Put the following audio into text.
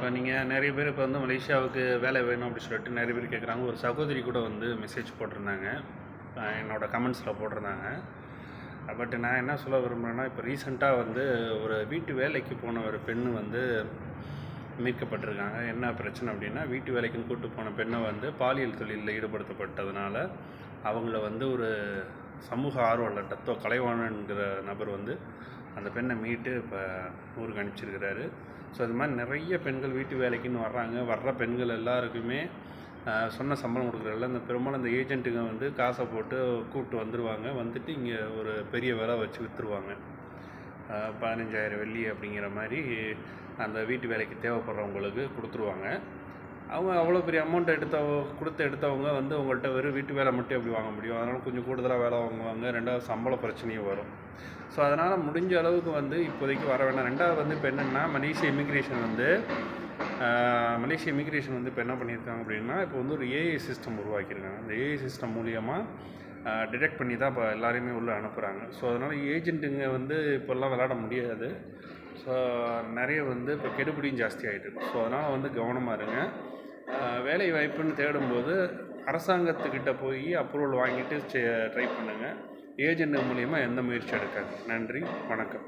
இப்போ நீங்கள் நிறைய பேர் இப்போ வந்து மலேசியாவுக்கு வேலை வேணும் அப்படின்னு சொல்லிட்டு நிறைய பேர் கேட்குறாங்க ஒரு சகோதரி கூட வந்து மெசேஜ் போட்டிருந்தாங்க. என்னோடய என்னோட கமெண்ட்ஸில் போட்டிருந்தாங்க. பட் நான் என்ன சொல்ல விரும்புகிறேன்னா இப்போ ரீசெண்டாக வந்து ஒரு வீட்டு வேலைக்கு போன ஒரு பெண் வந்து மீட்கப்பட்டிருக்காங்க. என்ன பிரச்சனை அப்படின்னா வீட்டு வேலைக்குன்னு கூப்பிட்டு போன பெண்ணை வந்து பாலியல் தொழிலில் ஈடுபடுத்தப்பட்டதுனால அவங்கள வந்து ஒரு சமூக ஆர்வலர் டத்தோ கலைவாணன்கிற நபர் வந்து அந்த பெண்ணை மீட்டு இப்போ ஊருக்கு அனுப்பிச்சிருக்கிறாரு. ஸோ இது மாதிரி நிறைய பெண்கள் வீட்டு வேலைக்குன்னு வர்றாங்க. வர்ற பெண்கள் எல்லாருக்குமே சொன்ன சம்பளம் கொடுக்குறதில்ல இந்த பெரும்பாலும் இந்த ஏஜென்ட்டுங்க வந்து காசை போட்டு கூப்பிட்டு வந்துடுவாங்க வந்துட்டு இங்கே ஒரு பெரிய விலை வச்சு விற்றுருவாங்க பதினஞ்சாயிரம் வெள்ளி அப்படிங்கிற மாதிரி அந்த வீட்டு வேலைக்கு தேவைப்படுறவங்களுக்கு கொடுத்துருவாங்க. அவங்க அவ்வளோ பெரிய அமௌண்ட் எடுத்தவ கொடுத்து எடுத்தவங்க வந்து உங்கள்கிட்ட வெறும் வீட்டு வேலை மட்டும் எப்படி வாங்க முடியும்? அதனால் கொஞ்சம் கூடுதலாக வேலை வாங்குவாங்க. ரெண்டாவது சம்பள பிரச்சனையும் வரும். ஸோ அதனால் முடிஞ்ச அளவுக்கு வந்து இப்போதைக்கு வர வேண்டாம். ரெண்டாவது வந்து இப்போ என்னென்னா மலேசிய இமிக்ரேஷன் வந்து மலேசிய இமிக்ரேஷன் வந்து இப்போ என்ன பண்ணியிருக்காங்க அப்படின்னா இப்போ வந்து ஒரு ஏஐ சிஸ்டம் உருவாக்கியிருக்காங்க. அந்த ஏஐ சிஸ்டம் மூலியமாக டிடெக்ட் பண்ணி தான் இப்போ எல்லாரையுமே உள்ளே அனுப்புகிறாங்க ஸோ அதனால் ஏஜென்ட்டுங்க வந்து இப்போல்லாம் விளாட முடியாது. ஸோ நிறைய வந்து இப்போ கெடுபிடியும் ஜாஸ்தி ஆகிட்டு ஸோ அதனால் வந்து கவனமாக இருங்க. வேலை வாய்ப்புன்னு தேடும்போது அரசாங்கத்துக்கிட்ட போய் அப்ரூவல் வாங்கிட்டு ட்ரை பண்ணுங்கள் ஏஜென்ட் மூலியமாக எந்த முயற்சி எடுக்காது நன்றி வணக்கம்.